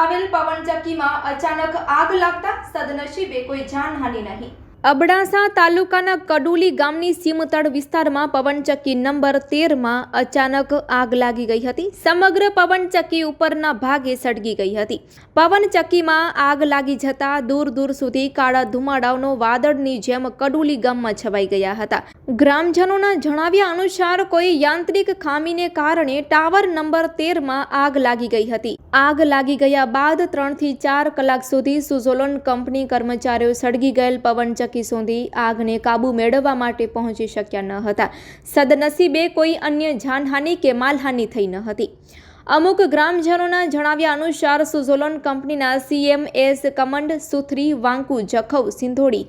આવેલ પવનચક્કીમાં અચાનક આગ લાગતા સદનસીબે કોઈ જાનહાનિ નહીં. અબડાસા તાલુકાના કડુલી ગામની સીમતળ વિસ્તારમાં પવનચક્કી નંબર તેરમાં અચાનક આગ લાગી ગઈ હતી. સમગ્ર પવનચક્કી ઉપરના ભાગે સળગી ગઈ હતી. પવનચક્કીમાં આગ લાગી જતા દૂર દૂર સુધી કાળા ધુમાડાઓનો વાદળની જેમ કડુલી ગામમાં છવાઈ ગયા હતા. ગ્રામજનોના જણાવ્યા અનુસાર કોઈ યાંત્રિક ખામીને કારણે ટાવર નંબર તેરમાં આગ લાગી ગઈ હતી. આગ લાગી ગયા બાદ ત્રણથી ચાર કલાક સુધી સુઝોલોન કંપની કર્મચારીઓ સળગી ગયેલ પવનચક્કી સુધી આગને કાબુ મેળવવા માટે પહોંચી શક્યા ન હતા. સદનસીબે કોઈ અન્ય જાનહાનિ કે માલહાનિ થઈ ન હતી. અમુક ગ્રામજનોના જણાવ્યા અનુસાર સુઝોલોન કંપનીના સીએમએસ કમંડ સુથરી વાંકુ જખૌ સિંધોડી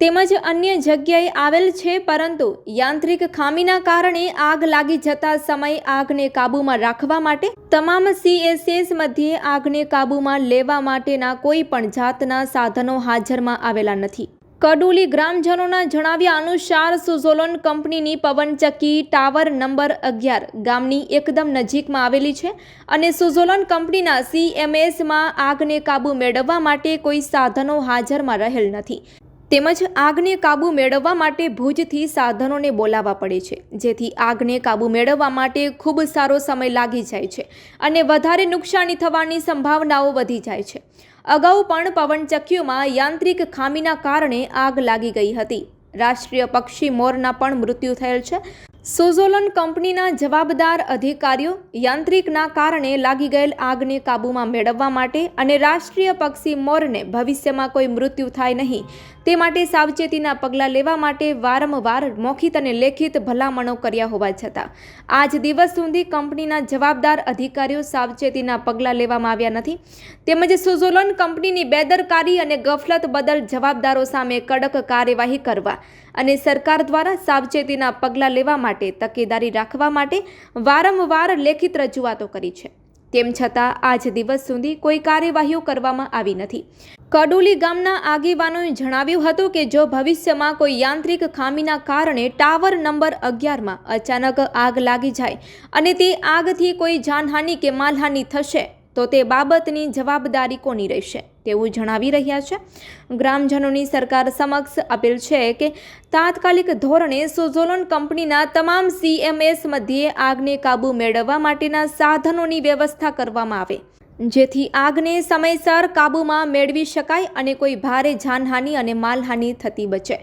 તેમજ અન્ય જગ્યાએ આવેલ છે, પરંતુ યાંત્રિક ખામીના કારણે આગ લાગી જતા સમય આગને કાબૂમાં રાખવા માટે તમામ સીએસએસ મધ્યે આગને કાબૂમાં લેવા માટેના કોઈ પણ જાતના સાધનો હાજરમાં આવેલા નથી. કડુલી ગ્રામજનોના જણાવ્યા અનુસાર સુઝોલોન કંપનીની પવનચક્કી ટાવર નંબર અગિયાર ગામની એકદમ નજીકમાં આવેલી છે અને સુઝોલોન કંપનીના સીએમએસમાં આગને કાબૂ મેળવવા માટે કોઈ સાધનો હાજરમાં રહેલ નથી. તેમજ આગને કાબૂ મેળવવા માટે ભુજથી સાધનોને બોલાવવા પડે છે. જેથી આગને કાબૂ મેળવવા માટે ખૂબ સારો સમય લાગી જાય છે અને વધારે નુકસાની થવાની સંભાવનાઓ વધી જાય છે. અગાઉ પણ પવનચક્કીઓમાં યાંત્રિક ખામીના કારણે આગ લાગી ગઈ હતી. રાષ્ટ્રીય પક્ષી મોરના પણ મૃત્યુ થયેલ છે. સોઝોલોન કંપનીના જવાબદાર અધિકારીઓ યાંત્રિકના કારણે લાગી ગયેલ આગને કાબૂમાં મેળવવા માટે અને રાષ્ટ્રીય પક્ષી મોરને ભવિષ્યમાં કોઈ મૃત્યુ થાય નહીં. તે માટે સાવચેતીના પગલાં લેવા માટે વારંવાર મૌખિત અને લેખિત ભલામણો કર્યા હોવા છતાં, આજ દિવસ સુધી કંપનીના જવાબદાર અધિકારીઓ સાવચેતીના પગલાં લેવામાં આવ્યા નથી. તેમજ સોઝોલન કંપનીની બેદરકારી અને ગફલત બદલ જવાબદારો સામે કડક કાર્યવાહી કરવા અને સરકાર દ્વારા સાવચેતીના પગલાં લેવા માટે તકેદારી રાખવા માટે વારંવાર લેખિત રજૂઆતો કરી છે. તેમ છતાં, આજ દિવસ સુધી કોઈ કાર્યવાહીઓ કરવામાં આવી નથી. કડુલી ગામના આગેવાનોએ જણાવ્યું હતું કે, જો ભવિષ્યમાં કોઈ યાંત્રિક ખામીના કારણે ટાવર નંબર અગિયારમાં અચાનક આગ લાગી જાય અને તે આગથી કોઈ જાનહાનિ કે માલહાનિ થશે, તો તે બાબતની જવાબદારી કોની રહેશે? તેવું જણાવી રહ્યા છે. ગ્રામજનોની સરકાર સમક્ષ અપીલ છે કે તાત્કાલિક ધોરણે સોઝોલોન કંપનીના તમામ સીએમએસ મધ્યે આગને કાબૂ મેળવવા માટેના સાધનોની વ્યવસ્થા કરવામાં આવે. જેથી આગને સમયસર કાબૂમાં મેળવી શકાય અને કોઈ ભારે જાનહાનિ અને માલહાનિ થતી બચે.